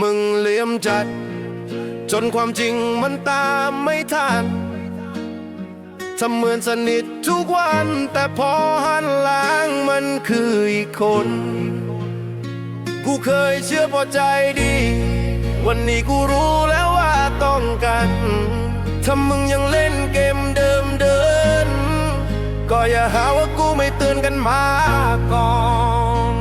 มึงเลี่ยมจัด จนความจริงมันตามไม่ทันทำเหมือนสนิททุกวัน แต่พอหันหลังมันคืออีกคน กูเคยเชื่อพอใจดี วันนี้กูรู้แล้วว่าต้องกันถ้ามึงยังเล่นเกมเดิมเดิน ก็อย่าหาว่ากูไม่เตือนกันมาก่อน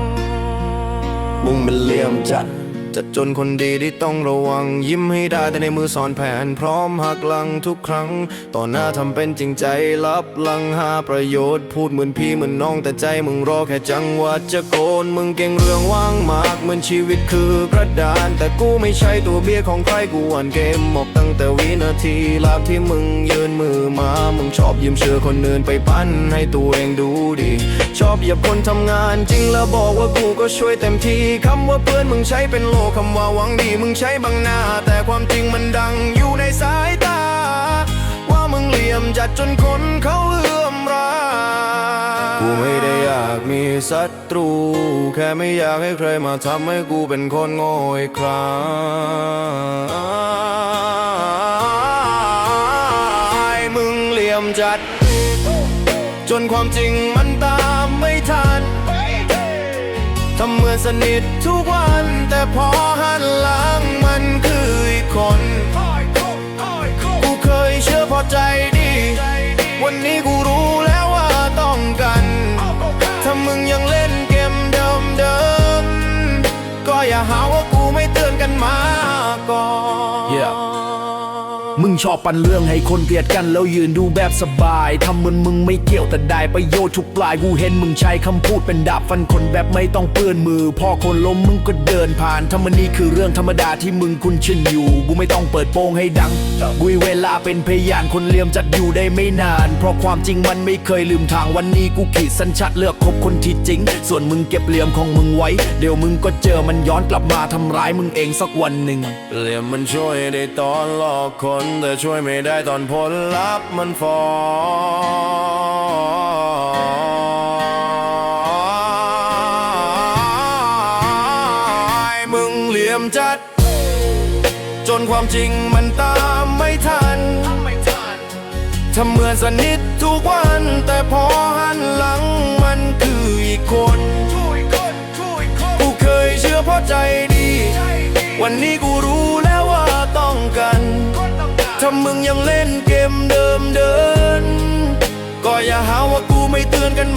มึงมันเลี่ยมจัด จัดจนคนดีที่ต้องระวัง ยิ้มให้ได้แต่ในมือสอนแผน พร้อมหักหลังทุกครั้ง ต่อหน้าทำเป็นจริงใจรับหลังหาประโยชน์ พูดเหมือนพี่เหมือนน้องแต่ใจมึงรอแค่จังหวะจะโกน มึงเก่งเรื่องว่างมากเหมือนชีวิตคือกระดาน แต่กูไม่ใช่ตัวเบี้ยของใครกูอ่านเกมหมดตั้งแต่วินาทีแรกที่มึงยืนมือมา มึงชอบยืมเชื่อคนอื่นไปปั้นให้ตัวเองดูดี ชอบเหยียบคนทำงานจริงแล้วบอกว่ากูก็ช่วยเต็มที่คำว่าเพื่อนมึงใช้เป็นโลคำว่าหวังดีมึงใช้บังหน้า แต่ความจริงมันดังอยู่ในสายตา ว่ามึงเหลี่ยมจัดจนคนเขาเอื้อมรากูไม่ได้อยากมีศัตรู แค่ไม่อยากให้ใครมาทำให้กูเป็นคนโง่อีกครั้งมึงเหลี่ยมจัด จนความจริงมันตามไม่ทัน ทำเหมือนสนิททุกวัน แต่พอหันหลังมันคืออีกคนกูเคยเชื่อพอใจดี วันนี้กูรู้ มึงชอบปันเรื่องให้คนเกลียดกันแล้วยืนดูแบบสบายทำเหมือนมึงไม่เกี่ยวแต่ได้ประโยชน์ทุกปลายกูเห็นมึงใช้คำพูดเป็นดาบฟันคนแบบไม่ต้องเปื้อนมือ พอคนล้มมึงก็เดินผ่านถ้ามันนี่คือเรื่องธรรมดาที่มึงคุ้นชินอยู่กูไม่ต้องเปิดโปงให้ดังกูเวลาเป็นพยานคนเลี่ยมจัดอยู่ได้ไม่นาน เพราะความจริงมันไม่เคยลืมทางวันนี้กูขีดสัญชัดเลือกคบคนที่จริง ส่วนมึงเก็บเหลี่ยมของมึงไว้ เดี๋ยวมึงก็เจอมันย้อนกลับมาทำร้ายมึงเองสักวันหนึ่งเหลี่ยมมันช่วยได้ตอนหลอกคนแต่ช่วยไม่ได้ตอนผลลัพธ์มันฟอยมึงเหลี่ยมจัด จนความจริงมันตามไม่ทันทำเหมือนสนิททุกวัน แต่พอหันหลังมันคืออีกคนกูเคยเชื่อเพราะใจดี วันนี้กู ถ้ามึงยังเล่นเกมเดิมเดิน ก็อย่าหาว่ากูไม่เตือนกันมาก่อน